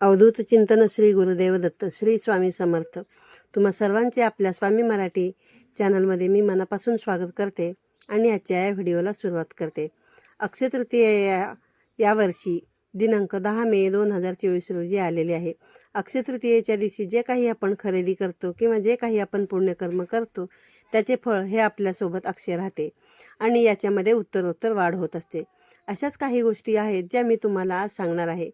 अवधूत चिंतन श्री गुरुदेव दत्त श्री स्वामी समर्थ. तुम्हा सर्वांचे आपल्या स्वामी मराठी चॅनलमध्ये मी मनापासून स्वागत करते आणि आजच्या या व्हिडिओला सुरुवात करते. अक्षय तृतीया या यावर्षी दिनांक दहा मे दोन हजार चोवीस रोजी आलेले आहे. अक्षय तृतीयेच्या दिवशी जे काही आपण खरेदी करतो किंवा जे काही आपण पुण्यकर्म करतो त्याचे फळ हे आपल्यासोबत अक्षय राहते आणि याच्यामध्ये उत्तरोत्तर वाढ होत असते. अशाच काही गोष्टी आहेत ज्या मी तुम्हाला आज सांगणार आहे.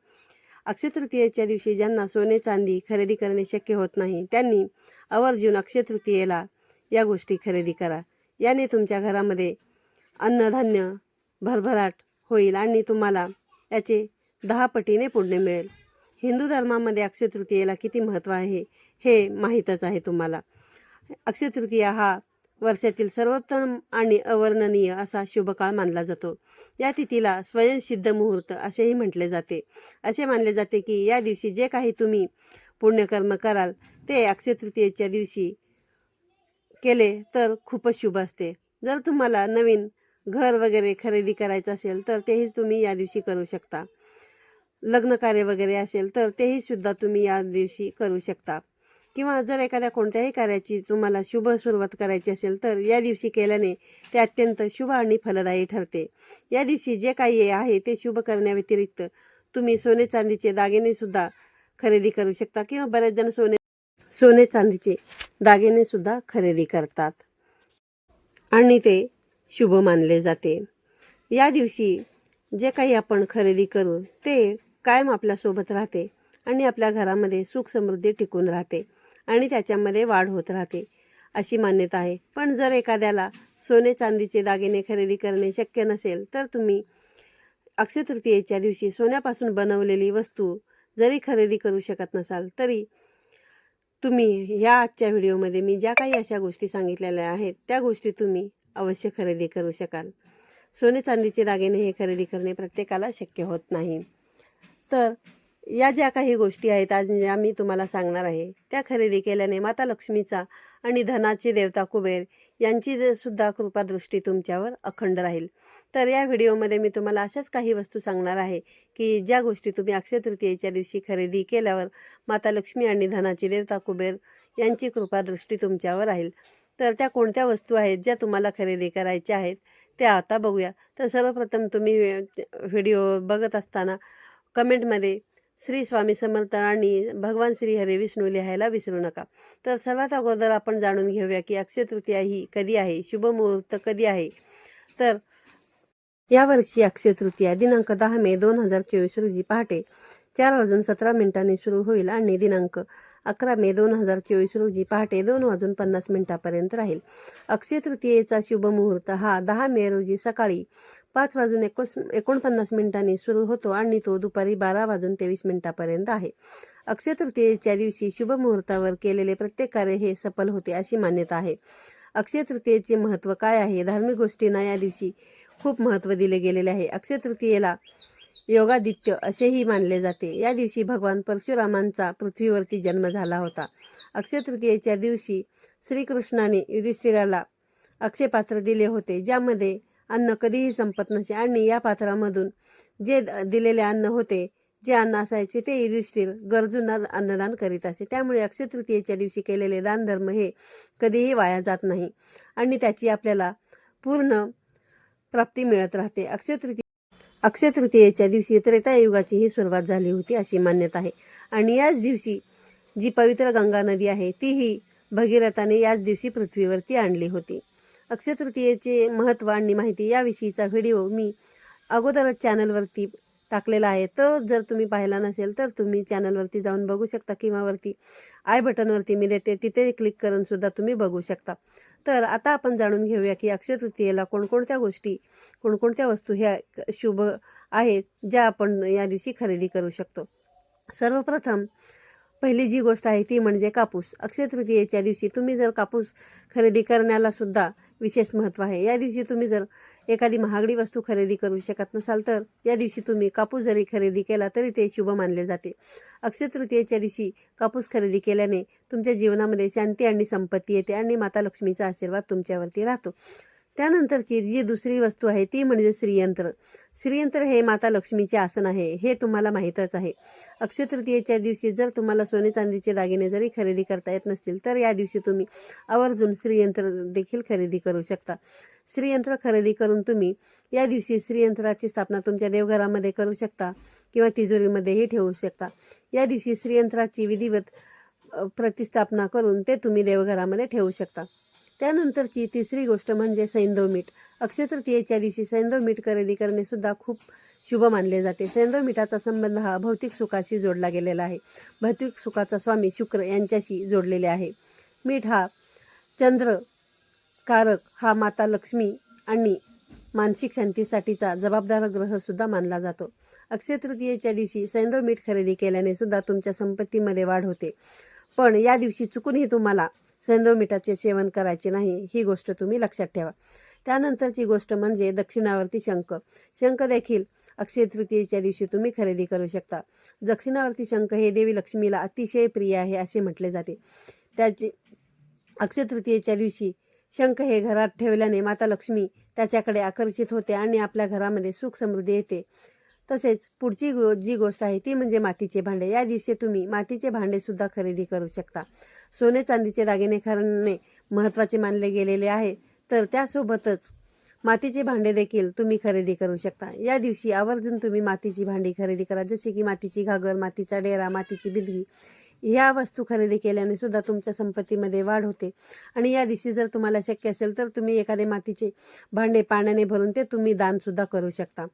अक्षय तृतीयेच्या दिवशी ज्यांना सोने चांदी खरेदी करणे शक्य होत नाही त्यांनी आवर्जून अक्षय तृतीयेला या गोष्टी खरेदी करा. याने तुमच्या घरामध्ये अन्नधान्य भरभराट होईल आणि तुम्हाला याचे दहा पटीने पुण्य मिळेल. हिंदू धर्मामध्ये अक्षय तृतीयेला किती महत्त्व आहे हे माहीतच आहे तुम्हाला. अक्षय तृतीया हा वर्षातील सर्वोत्तम आणि अवर्णनीय असा शुभकाळ मानला जातो. या तिथीला स्वयंसिद्ध मुहूर्त असेही म्हटले जाते. असे मानले जाते की या दिवशी जे काही तुम्ही पुण्यकर्म कराल ते अक्षय तृतीयेच्या दिवशी केले तर खूपच शुभ असते. जर तुम्हाला नवीन घर वगैरे खरेदी करायचं असेल तर तेही तुम्ही या दिवशी करू शकता. लग्न कार्य वगैरे असेल तर तेही सुद्धा तुम्ही या दिवशी करू शकता. किंवा जर एखाद्या कोणत्याही कार्याची तुम्हाला शुभ सुरुवात करायची असेल तर या दिवशी केल्याने ते अत्यंत शुभ आणि फलदायी ठरते. या दिवशी जे काही आहे ते शुभ करण्याव्यतिरिक्त तुम्ही सोने चांदीचे दागिनेसुद्धा खरेदी करू शकता किंवा बरेच जण सोने सोने चांदीचे दागिनेसुद्धा खरेदी करतात आणि ते शुभ मानले जाते. या दिवशी जे काही आपण खरेदी करू ते कायम आपल्यासोबत राहते आणि आपल्या घरामध्ये सुख समृद्धी टिकून राहते. आणि त्याच्यामध्ये वाढ होत राहते अशी मान्यता आहे. पण जर एखाद्याला सोने चांदीचे दागिने खरेदी करणे शक्य नसेल तर तुम्ही अक्षय तृतीयेच्या दिवशी सोन्यापासून बनवलेली वस्तू जरी खरेदी करू शकत नसाल तरी तुम्ही ह्या आजच्या व्हिडिओमध्ये मी ज्या काही अशा गोष्टी सांगितलेल्या आहेत त्या गोष्टी तुम्ही अवश्य खरेदी करू शकाल. सोने चांदीचे दागिने हे खरेदी करणे प्रत्येकाला शक्य होत नाही. तर या ज्या काही गोष्टी आहेत आज ज्या मी तुम्हाला सांगणार आहे त्या खरेदी केल्याने माता लक्ष्मीचा आणि धनाची देवता कुबेर यांची सुद्धा कृपादृष्टी तुमच्यावर अखंड राहील. तर या व्हिडिओमध्ये मी तुम्हाला अशाच काही वस्तू सांगणार आहे की ज्या गोष्टी तुम्ही अक्षय तृतीयेच्या दिवशी खरेदी केल्यावर माता लक्ष्मी आणि धनाची देवता कुबेर यांची कृपादृष्टी तुमच्यावर राहील. तर त्या कोणत्या वस्तू आहेत ज्या तुम्हाला खरेदी करायच्या आहेत त्या आता बघूया. तर सर्वप्रथम तुम्ही व्हिडिओ बघत असताना कमेंटमध्ये श्री स्वामी समर्थ आणि भगवान श्री हरे विष्णू लिहायला विसरू नका. तर सर्वात अगोदर आपण जाणून घेऊया की अक्षय तृतीया ही कधी आहे? शुभ मुहूर्त कधी आहे? तर यावर्षी अक्षय तृतीया दिनांक दहा मे दोन हजार चोवीस रोजी पहाटे चार वाजून सतरा मिनिटांनी सुरू होईल आणि दिनांक अकरा मे दोन हजार चोवीस रोजी पहाटे दोन वाजून पन्नास मिनिटापर्यंत राहील. अक्षय तृतीयेचा शुभ मुहूर्त हा दहा मे रोजी सकाळी पाच वाजून एकोस एकोणपन्नास मिनिटांनी सुरू होतो आणि तो दुपारी बारा वाजून तेवीस मिनिटापर्यंत आहे. अक्षय तृतीयेच्या दिवशी शुभ मुहूर्तावर केलेले प्रत्येक कार्य हे सफल होते अशी मान्यता आहे. अक्षय तृतीयेचे महत्त्व काय आहे? धार्मिक गोष्टींना या दिवशी खूप महत्त्व दिले गेलेले आहे. अक्षय तृतीयेला योगादित्य असेही मानले जाते. या दिवशी भगवान परशुरामांचा पृथ्वीवरती जन्म झाला होता. अक्षय तृतीयेच्या दिवशी श्रीकृष्णाने युधिष्ठिराला अक्षयपात्र दिले होते ज्यामध्ये अन्न कधीही संपत नसे. आणि या पात्रामधून जे दिलेले अन्न होते जे अन्न असायचे ते युधिष्ठिर गरजूंना अन्नदान करीत असे. त्यामुळे अक्षय तृतीयेच्या दिवशी केलेले दानधर्म हे कधीही वाया जात नाही. आणि त्याची आपल्याला पूर्ण प्राप्ती मिळत राहते. अक्षय तृतीय अक्षय तृतीयेच्या दिवशी त्रेतायुगाची ही सुरुवात झाली होती अशी मान्यता आहे. आणि याच दिवशी जी पवित्र गंगा नदी आहे तीही भगीरथाने याच दिवशी पृथ्वीवरती आणली होती. अक्षय तृतीयेचे महत्त्व आणि माहिती याविषयीचा व्हिडिओ मी अगोदरच चॅनलवरती टाकलेला आहे. तो जर तुम्ही पाहिला नसेल तर तुम्ही चॅनलवरती जाऊन बघू शकता किंवा वरती आय बटनवरती मी देते तिथे क्लिक करून सुद्धा तुम्ही बघू शकता. तर आता आपण जाणून घेऊया की अक्षय तृतीयेला कोणकोणत्या गोष्टी कोणकोणत्या वस्तू ह्या शुभ आहेत ज्या आपण या दिवशी खरेदी करू शकतो. सर्वप्रथम पहिली जी गोष्ट आहे ती म्हणजे कापूस. अक्षय तृतीयेच्या दिवशी तुम्ही जर कापूस खरेदी करण्याला सुद्धा विशेष महत्त्व आहे. या दिवशी तुम्ही जर एखादी महागडी वस्तू खरेदी करू शकत नसाल तर या दिवशी तुम्ही कापूस जरी खरेदी केला तरी ते शुभ मानले जाते. अक्षय तृतीयेच्या दिवशी कापूस खरेदी केल्याने तुमच्या जीवनामध्ये शांती आणि संपत्ती येते आणि माता लक्ष्मीचा आशीर्वाद तुमच्यावरती राहतो. त्यानंतरची जी दुसरी वस्तू आहे ती म्हणजे श्रीयंत्र. श्रीयंत्र हे माता लक्ष्मीचे आसन आहे हे तुम्हाला माहीतच आहे. अक्षय तृतीयेच्या दिवशी जर तुम्हाला सोने चांदीचे दागिने जरी खरेदी करता येत नसतील तर या दिवशी तुम्ही आवर्जून श्रीयंत्र देखील खरेदी करू शकता. श्रीयंत्र खरेदी करून तुम्ही या दिवशी श्रीयंत्राची स्थापना तुमच्या देवघरामध्ये करू शकता किंवा तिजोरीमध्येही ठेवू शकता. या दिवशी श्रीयंत्राची विधिवत प्रतिस्थापना करून ते तुम्ही देवघरामध्ये ठेवू शकता. त्यानंतरची तिसरी गोष्ट म्हणजे सैंदव मीठ. अक्षय तृतीयेच्या दिवशी सैंदव मीठ खरेदी करणे सुद्धा खूप शुभ मानले जाते. सैंदव मीठाचा संबंध हा भौतिक सुखाशी जोडला गेलेला आहे. भौतिक सुखाचा स्वामी शुक्र यांच्याशी जोडलेले आहे. मीठ हा चंद्र कारक हा माता लक्ष्मी आणि मानसिक शांतीसाठीचा जबाबदार ग्रहसुद्धा मानला जातो. अक्षय तृतीयेच्या दिवशी सैंदव मीठ खरेदी केल्याने सुद्धा तुमच्या संपत्तीमध्ये वाढ होते. पण या दिवशी चुकूनही तुम्हाला सेंदो मिठाचे सेवन करायचे नाही ही गोष्ट तुम्ही लक्षात ठेवा. त्यानंतरची गोष्ट म्हणजे दक्षिणावर्ती शंख. शंख देखील अक्षय तृतीयेच्या दिवशी तुम्ही खरेदी करू शकता. दक्षिणावर्ती शंख हे देवी लक्ष्मीला अतिशय प्रिय आहे असे म्हटले जाते. त्याचे अक्षय तृतीयेच्या दिवशी शंख हे घरात ठेवल्याने माता लक्ष्मी त्याच्याकडे आकर्षित होते आणि आपल्या घरामध्ये सुख समृद्धी येते. तसेच पुढची गो जी गोष्ट आहे ती म्हणजे मातीचे भांडे. या दिवशी तुम्ही मातीचे भांडेसुद्धा खरेदी करू शकता. सोने चांदीचे दागिने खरणे महत्त्वाचे मानले गेलेले आहे. तर त्यासोबतच मातीचे भांडे देखील तुम्ही खरेदी करू शकता. या दिवशी आवर्जून तुम्ही मातीची भांडी खरेदी करा. जसे की मातीची घागर मातीचा डेरा मातीची बिदगी ह्या वस्तू खरेदी केल्याने सुद्धा तुमच्या संपत्तीमध्ये वाढ होते. आणि या दिवशी जर तुम्हाला शक्य असेल तर तुम्ही एखादे मातीचे भांडे पाण्याने भरून ते तुम्ही दानसुद्धा करू शकता.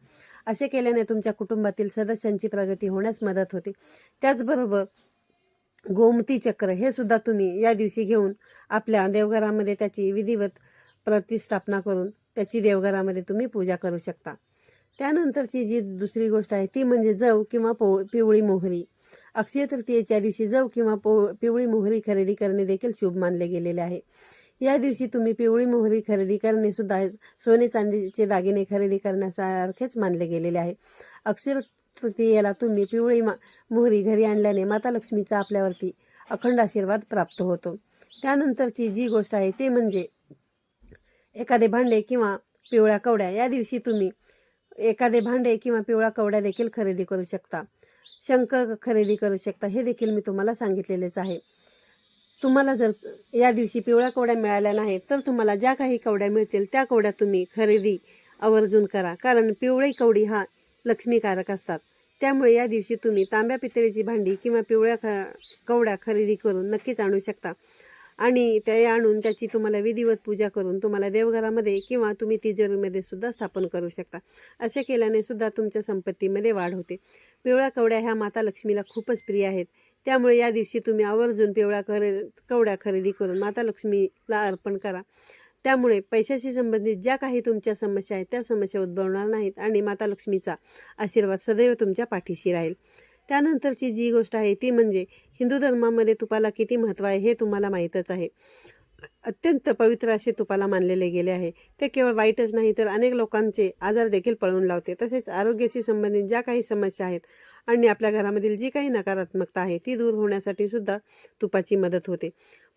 असे केल्याने तुमच्या कुटुंबातील सदस्यांची प्रगती होण्यास मदत होते. त्याचबरोबर गोमती चक्र हे सुद्धा तुम्ही या दिवशी घेऊन आपल्या देवघरामध्ये त्याची विधिवत प्रतिष्ठापना करून त्याची देवघरामध्ये तुम्ही पूजा करू शकता. त्यानंतरची जी दुसरी गोष्ट आहे ती म्हणजे जव किंवा पो पिवळी मोहरी. अक्षय तृतीयेच्या दिवशी जव किंवा पो पिवळी मोहरी खरेदी करणे देखील शुभ मानले गेलेले आहे. या दिवशी तुम्ही पिवळी मोहरी खरेदी करणे सुद्धा सोने चांदीचे दागिने खरेदी करण्यासारखेच मानले गेलेले आहे. अक्षर तृतीयेला तुम्ही पिवळी मा मोहरी घरी आणल्याने माता लक्ष्मीचा आपल्यावरती अखंड आशीर्वाद प्राप्त होतो. त्यानंतरची जी गोष्ट आहे ते म्हणजे एखादे भांडे किंवा पिवळ्या कवड्या या दिवशी तुम्ही एखादे भांडे किंवा पिवळ्या कवड्या देखील खरेदी करू शकता. शंख खरेदी करू शकता. हे देखील मी तुम्हाला सांगितलेलेच आहे. तुम्हाला जर या दिवशी पिवळ्या कवड्या मिळाल्या नाहीत तर तुम्हाला ज्या काही कवड्या मिळतील त्या कवड्या तुम्ही खरेदी आवर्जून करा. कारण पिवळी कवडी हा लक्ष्मीकारक असतात. त्यामुळे या दिवशी तुम्ही तांब्या पितळीची भांडी किंवा पिवळ्या ख कवड्या खरेदी करून नक्कीच आणू शकता. आणि ते आणून त्याची तुम्हाला विधिवत पूजा करून तुम्हाला देवघरामध्ये किंवा तुम्ही तिजोरीमध्ये सुद्धा स्थापन करू शकता. असे केल्याने सुद्धा तुमच्या संपत्तीमध्ये वाढ होते. पिवळ्या कवड्या ह्या माता लक्ष्मीला खूपच प्रिय आहेत. त्यामुळे या दिवशी तुम्ही आवर्जून पिवळ्या खरे कवड्या खरेदी करून माता लक्ष्मीला अर्पण करा. त्यामुळे पैशाशी संबंधित ज्या काही तुमच्या समस्या आहेत त्या समस्या उद्भवणार नाहीत आणि माता लक्ष्मीचा आशीर्वाद सदैव तुमच्या पाठीशी राहील. त्यानंतरची जी गोष्ट आहे ती म्हणजे हिंदू धर्मामध्ये तुपाला किती महत्त्व आहे हे तुम्हाला माहीतच आहे. अत्यंत पवित्र असे तुपाला मानलेले गेले आहे. ते केवळ वाईटच नाही तर अनेक लोकांचे आजार देखील पळवून लावते. तसेच आरोग्याशी संबंधित ज्या काही समस्या आहेत आणि आपल्या घरामधील जी काही नकारात्मकता आहे ती दूर होण्यासाठी सुद्धा तुपाची मदत होते.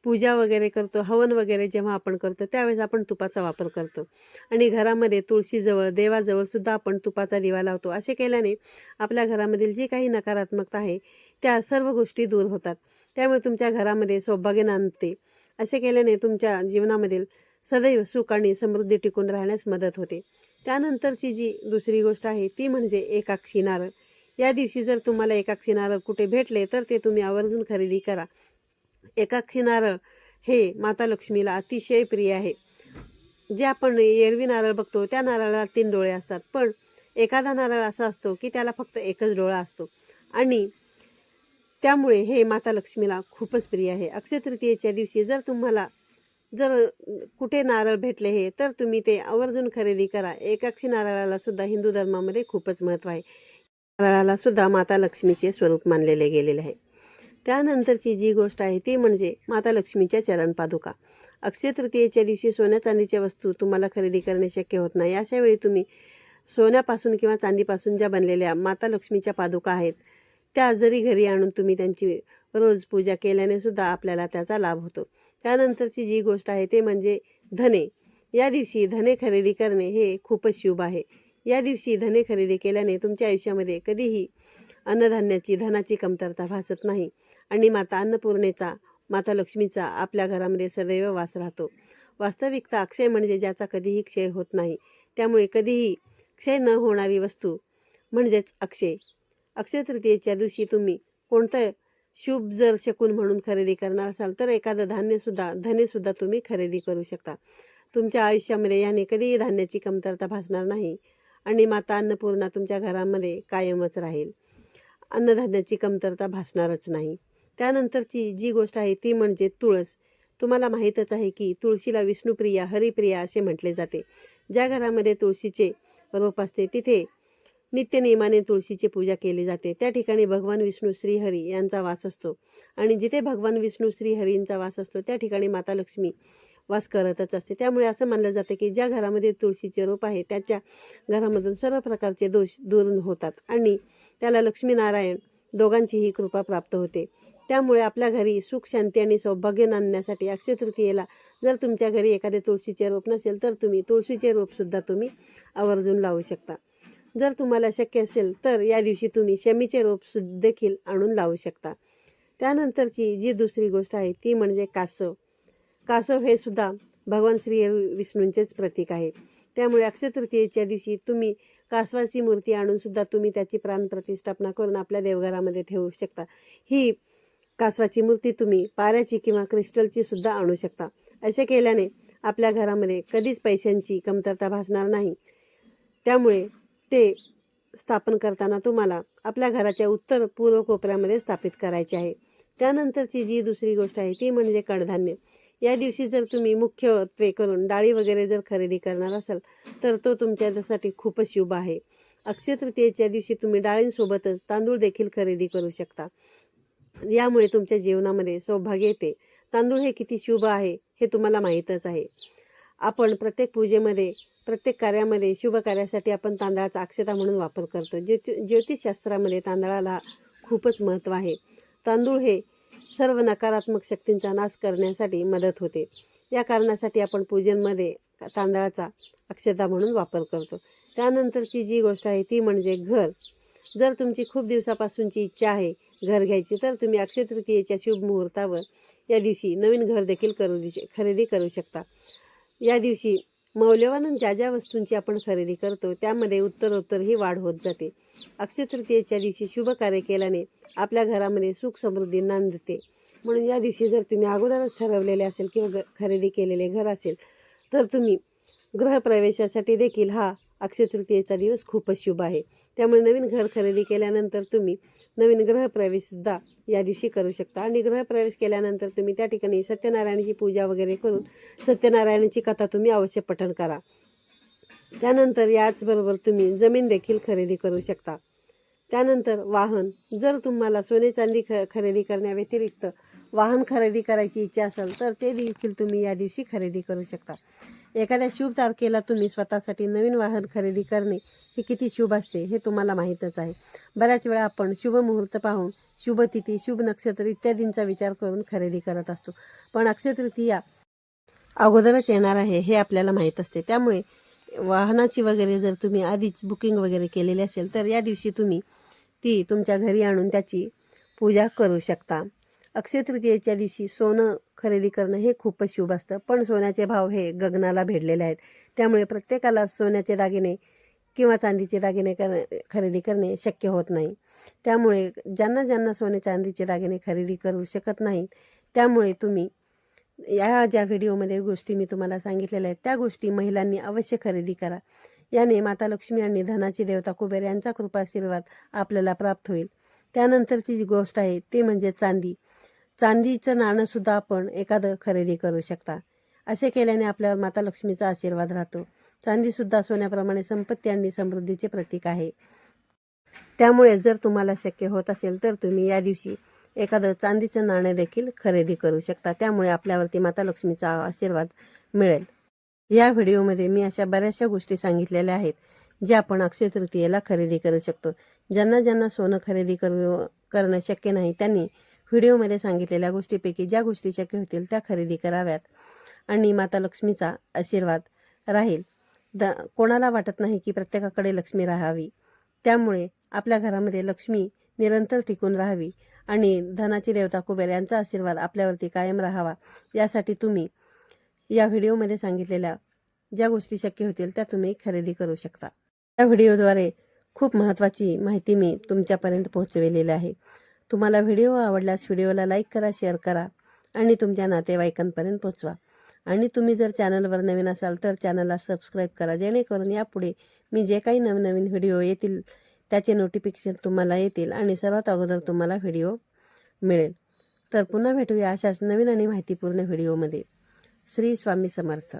पूजा वगैरे करतो हवन वगैरे जेव्हा आपण करतो त्यावेळेस आपण तुपाचा वापर करतो. आणि घरामध्ये तुळशीजवळ देवाजवळ सुद्धा आपण तुपाचा दिवा लावतो. असे केल्याने आपल्या घरामधील जी काही नकारात्मकता आहे त्या सर्व गोष्टी दूर होतात. त्यामुळे तुमच्या घरामध्ये सौभाग्य नांदते. असे केल्याने तुमच्या जीवनामधील सदैव सुख आणि समृद्धी टिकून राहण्यास मदत होते. त्यानंतरची जी दुसरी गोष्ट आहे ती म्हणजे एकाक्षी नारळ. या दिवशी जर तुम्हाला एकाक्षी नारळ कुठे भेटले तर ते तुम्ही आवर्जून खरेदी करा. एकाक्षी नारळ हे माता लक्ष्मीला अतिशय प्रिय आहे. जे आपण एरवी नारळ बघतो त्या नारळाला तीन डोळे असतात. पण एखादा नारळ असा असतो की त्याला फक्त एकच डोळा असतो. आणि त्यामुळे हे माता लक्ष्मीला खूपच प्रिय आहे. अक्षय तृतीयेच्या दिवशी जर तुम्हाला जर कुठे नारळ भेटले हे तर तुम्ही ते आवर्जून खरेदी करा. एकाक्षी नारळाला सुद्धा हिंदू धर्मामध्ये खूपच महत्त्व आहे. नारळाला सुद्धा माता लक्ष्मीचे स्वरूप मानलेले गेलेले आहे. त्यानंतरची जी गोष्ट आहे ती म्हणजे माता लक्ष्मीच्या चरण पादुका. अक्षय तृतीयेच्या दिवशी सोन्या चांदीच्या वस्तू तुम्हाला खरेदी करणे शक्य होत नाही. अशा वेळी तुम्ही सोन्यापासून किंवा चांदीपासून ज्या बनलेल्या माता लक्ष्मीच्या पादुका आहेत त्या जरी घरी आणून तुम्ही त्यांची रोज पूजा केल्याने सुद्धा आपल्याला त्याचा लाभ होतो. त्यानंतरची जी गोष्ट आहे ते म्हणजे धने. या दिवशी धने खरेदी करणे हे खूपच शुभ आहे. या दिवशी धने खरेदी केल्याने तुमच्या आयुष्यामध्ये कधीही अन्नधान्याची धनाची कमतरता भासत नाही. आणि माता अन्नपूर्णेचा माता लक्ष्मीचा आपल्या घरामध्ये सदैव वास राहतो. वास्तविकता अक्षय म्हणजे ज्याचा कधीही क्षय होत नाही. त्यामुळे कधीही क्षय न होणारी वस्तू म्हणजेच अक्षय. अक्षय तृतीयेच्या दिवशी तुम्ही कोणतं शुभ जर शकून म्हणून खरेदी करणार असाल तर एखादं धान्यसुद्धा धनेसुद्धा तुम्ही खरेदी करू शकता. तुमच्या आयुष्यामध्ये याने कधीही धान्याची कमतरता भासणार नाही आणि माता अन्नपूर्णा तुमच्या घरामध्ये कायमच राहील. अन्नधान्याची कमतरता भासणारच नाही. त्यानंतरची जी गोष्ट आहे ती म्हणजे तुळस. तुम्हाला माहीतच आहे की तुळशीला विष्णुप्रिया हरिप्रिया असे म्हटले जाते. ज्या घरामध्ये तुळशीचे रोप असते तिथे नित्यनियमाने तुळशीची पूजा केली जाते. त्या ठिकाणी भगवान विष्णू श्रीहरी यांचा वास असतो. आणि जिथे भगवान विष्णू श्रीहरींचा वास असतो त्या ठिकाणी माता लक्ष्मी वास करतच असते. त्यामुळे असं मानलं जातं की ज्या घरामध्ये तुळशीचे रोप आहे त्याच्या घरामधून सर्व प्रकारचे दोष दूर होतात. आणि त्याला लक्ष्मीनारायण दोघांचीही कृपा प्राप्त होते. त्यामुळे आपल्या घरी सुख शांती आणि सौभाग्य नांदण्यासाठी अक्षय तृतीयेला जर तुमच्या घरी एखादे तुळशीचे रोप नसेल तर तुम्ही तुळशीचे रोपसुद्धा तुम्ही आवर्जून लावू शकता. जर तुम्हाला शक्य असेल तर या दिवशी तुम्ही शमीचे रोप देखील आणून लावू शकता. त्यानंतरची जी दुसरी गोष्ट आहे ती म्हणजे कासव. कासव हे सुद्धा भगवान श्री विष्णूंचेच प्रतीक आहे. त्यामुळे अक्षय तृतीयेच्या दिवशी तुम्ही कासवाची मूर्ती आणून सुद्धा तुम्ही त्याची प्राणप्रतिष्ठापना करून आपल्या देवघरामध्ये ठेवू शकता. ही कासवाची मूर्ती तुम्ही पाऱ्याची किंवा क्रिस्टलची सुद्धा आणू शकता. असे केल्याने आपल्या घरामध्ये कधीच पैशांची कमतरता भासणार नाही. त्यामुळे ते स्थापन करताना तुम्हाला आपल्या घराच्या उत्तर पूर्व कोपऱ्यामध्ये स्थापित करायचे आहे. त्यानंतरची जी दुसरी गोष्ट आहे ती म्हणजे कडधान्य. या दिवशी जर तुम्ही मुख्यत्वे करून डाळी वगैरे जर खरेदी करणार असाल तर तो तुमच्यासाठी खूपच शुभ आहे. अक्षय तृतीयेच्या दिवशी तुम्ही डाळींसोबतच तांदूळ देखील खरेदी करू शकता. यामुळे तुमच्या जीवनामध्ये सौभाग्य येते. तांदूळ हे किती शुभ आहे हे तुम्हाला माहीतच आहे. आपण प्रत्येक पूजेमध्ये प्रत्येक कार्यामध्ये शुभ कार्यासाठी आपण तांदळाचा अक्षता म्हणून वापर करतो. ज्योति ज्योतिषशास्त्रामध्ये तांदळाला खूपच महत्त्व आहे. तांदूळ हे सर्व नकारात्मक शक्तींचा नाश करण्यासाठी मदत होते. या कारणासाठी आपण पूजनमध्ये तांदळाचा अक्षता म्हणून वापर करतो. त्यानंतरची जी गोष्ट आहे ती म्हणजे घर. जर तुमची खूप दिवसापासूनची इच्छा आहे घर घ्यायची तर तुम्ही अक्षय तृतीयेच्या शुभ मुहूर्तावर या दिवशी नवीन घर देखील करू खरेदी करू शकता. या दिवशी मौल्यवान ज्या ज्या वस्तूंची आपण खरेदी करतो त्यामध्ये उत्तरोत्तर ही वाढ होत जाते. अक्षय तृतीयेच्या दिवशी शुभ कार्य केल्याने आपल्या घरामध्ये सुख समृद्धी नांदते. म्हणून या दिवशी जर तुम्ही अगोदरच ठरवलेले असेल किंवा ग खरेदी केलेले घर असेल तर तुम्ही गृहप्रवेशासाठी देखील हा अक्षय तृतीयेचा दिवस खूपच शुभ आहे. त्यामुळे नवीन घर खरेदी केल्यानंतर तुम्ही नवीन ग्रहप्रवेशसुद्धा या दिवशी करू शकता. आणि ग्रहप्रवेश केल्यानंतर तुम्ही त्या ठिकाणी सत्यनारायणाची पूजा वगैरे करून सत्यनारायणाची कथा तुम्ही अवश्य पठण करा. त्यानंतर याचबरोबर तुम्ही जमीन देखील खरेदी करू शकता. त्यानंतर वाहन. जर तुम्हाला सोने चांदी ख खरेदी करण्याव्यतिरिक्त वाहन खरेदी करायची इच्छा असेल तर ते देखील तुम्ही या दिवशी खरेदी करू शकता. एखाद्या शुभ तारखेला तुम्ही स्वतःसाठी नवीन वाहन खरेदी करणे हे किती शुभ असते हे तुम्हाला माहीतच आहे. बऱ्याच वेळा आपण शुभ मुहूर्त पाहून शुभ तिथी शुभ नक्षत्र इत्यादींचा विचार करून खरेदी करत असतो. पण अक्षय तृतीया अगोदरच येणार आहे हे आपल्याला माहीत असते. त्यामुळे वाहनाची वगैरे जर तुम्ही आधीच बुकिंग वगैरे केलेली असेल तर या दिवशी तुम्ही ती तुमच्या घरी आणून त्याची पूजा करू शकता. अक्षय तृतीयेच्या दिवशी सोनं खरेदी करणं हे खूपच शुभ असतं. पण सोन्याचे भाव हे गगनाला भेडलेले आहेत. त्यामुळे प्रत्येकाला सोन्याचे दागिने किंवा चांदीचे दागिने कर खरेदी करणे शक्य होत नाही. त्यामुळे ज्यांना ज्यांना सोने चांदीचे दागिने खरेदी करू शकत नाहीत त्यामुळे तुम्ही या ज्या व्हिडिओमध्ये गोष्टी मी तुम्हाला सांगितलेल्या आहेत त्या गोष्टी महिलांनी अवश्य खरेदी करा. याने माता लक्ष्मी आणि धनाची देवता कुबेर यांचा कृपा आशीर्वाद आपल्याला प्राप्त होईल. त्यानंतरची जी गोष्ट आहे ते म्हणजे चांदी. चांदीचं नाणंसुद्धा आपण एखादं खरेदी करू शकता. असे केल्याने आपल्यावर माता लक्ष्मीचा आशीर्वाद राहतो. चांदीसुद्धा सोन्याप्रमाणे संपत्ती आणि समृद्धीचे प्रतीक आहे. त्यामुळे जर तुम्हाला शक्य होत असेल तर तुम्ही या दिवशी एखादं चांदीचं नाणं देखील खरेदी करू शकता. त्यामुळे आपल्यावरती माता लक्ष्मीचा आशीर्वाद मिळेल. या व्हिडिओमध्ये मी अशा बऱ्याचशा गोष्टी सांगितलेल्या आहेत ज्या आपण अक्षय तृतीयेला खरेदी करू शकतो. ज्यांना ज्यांना सोनं खरेदी करू करणं शक्य नाही त्यांनी व्हिडिओमध्ये सांगितलेल्या गोष्टीपैकी ज्या गोष्टी शक्य होतील त्या खरेदी कराव्यात आणि माता लक्ष्मीचा आशीर्वाद राहील. द कोणाला वाटत नाही की प्रत्येकाकडे लक्ष्मी राहावी. त्यामुळे आपल्या घरामध्ये लक्ष्मी निरंतर टिकून राहावी आणि धनाची देवता कुबेर यांचा आशीर्वाद आपल्यावरती कायम राहावा. यासाठी तुम्ही या व्हिडिओमध्ये सांगितलेल्या ज्या गोष्टी शक्य होतील त्या तुम्ही खरेदी करू शकता. या व्हिडिओद्वारे खूप महत्त्वाची माहिती मी तुमच्यापर्यंत पोहोचविलेली आहे. तुम्हाला व्हिडिओ आवडल्यास व्हिडिओला लाईक करा शेअर करा आणि तुमच्या नातेवाईकांपर्यंत पोचवा. आणि तुम्ही जर चॅनलवर नवीन असाल तर चॅनलला सबस्क्राईब करा जेणेकरून यापुढे मी जे काही नवनवीन व्हिडिओ येतील त्याचे नोटिफिकेशन तुम्हाला येतील आणि सर्वात अगोदर तुम्हाला व्हिडिओ मिळेल. तर पुन्हा भेटूया अशाच नवीन आणि माहितीपूर्ण व्हिडिओमध्ये. श्री स्वामी समर्थ.